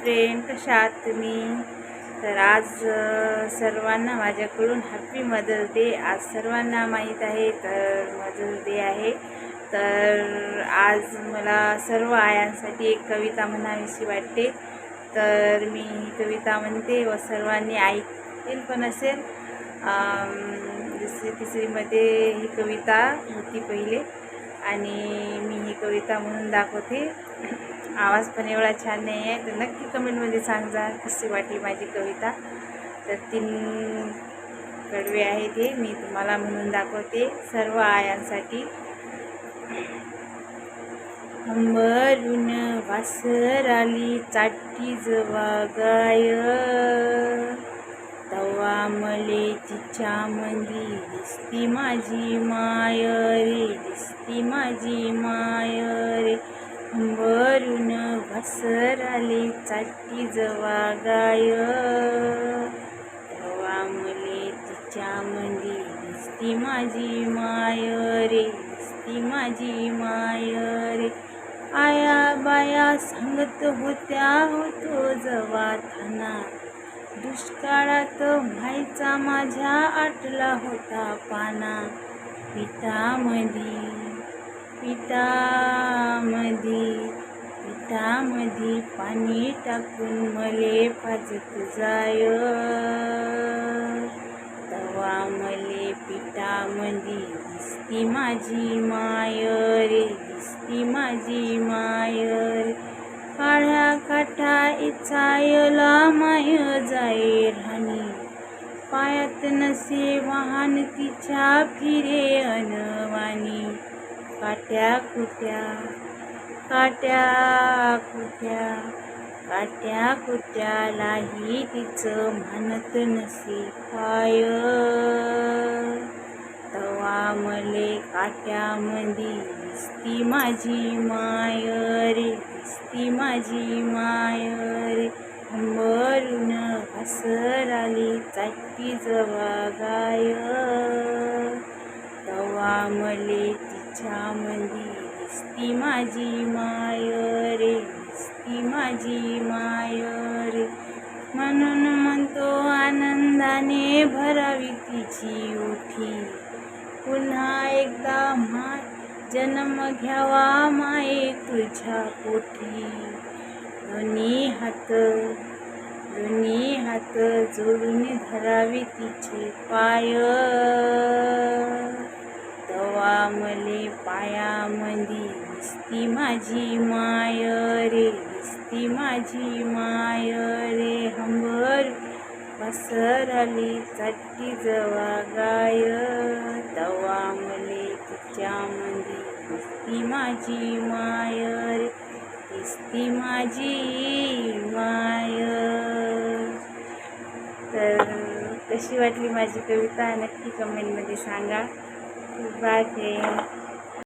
Friend कशा आहात तुम्ही? तर आज सर्वांना माझ्याकडून हॅपी मदर्स डे आज सर्वांना माहीत आहे तर मदर्स डे आहे. तर आज मला सर्व आयांसाठी एक कविता म्हणावीशी वाटते. तर मी ही कविता म्हणते व सर्वांनी ऐकेल पण असेल. दुसरी तिसरीमध्ये ही कविता होती पहिले. आणि मी ही कविता म्हणून दाखवते. आवाज पण एवढा छान नाही आहे. तर नक्की कमेंटमध्ये सांगा कशी वाटली माझी कविता. तर तीन कडवे आहेत हे मी तुम्हाला म्हणून दाखवते. सर्व आयांसाठी. अंबरून वासर आली चाटी जवा गाय. तवा मले तिच्या मंदी दिसती माझी माय रे दिसती माझी माय रे. अंबरून वासर चाटी जवा गाय. तवा मले तिच्या मंदी दिसती माझी माय रे दिसती माझी माय रे. आया बाया सांगत होत्या होतो जवा थाना. दुष्काळात व्हायचा माझ्या आटला होता पाना. पिठामधी पितामधी पितामधी पाणी टाकून मले पाजत जाय. तवा मले पितामधी दिसती माझी माय रे दिसती माझी माय रे. काळ्या काठा इचायला माय जाय राणी. पायात नसे वाहन तिच्या फिरे अनवाणी. काट्या कुट्या काट्या कुट्या काट्या कुट्यालाही तिचं म्हणत नसी. काय तवा मले काट्यामंदी दिसती माझी माय रे दिसती माझी माय रे अंबरून हसर आली चाटी जवा गाय तवा मले तिच्या मंदी स्ती माझी माय रे स्ती माझी माय रे. म्हणून म्हणतो आनंदाने भरावी तिची उठी. पुन्हा एकदा माय जन्म घ्यावा माये तुझ्या पोटी. दोन्ही हात दोन्ही हात जोडून धरावी तिचे पाय. दिसती माझी माय रे दिसती माझी माय रे हंबर पसरली चट्टी जवा गाय. तवा मले तिच्या मंदी दिसती माझी माय रे दिसती माझी माय तर कशी वाटली माझी कविता? नक्की कमेंटमध्ये सांगा. बाय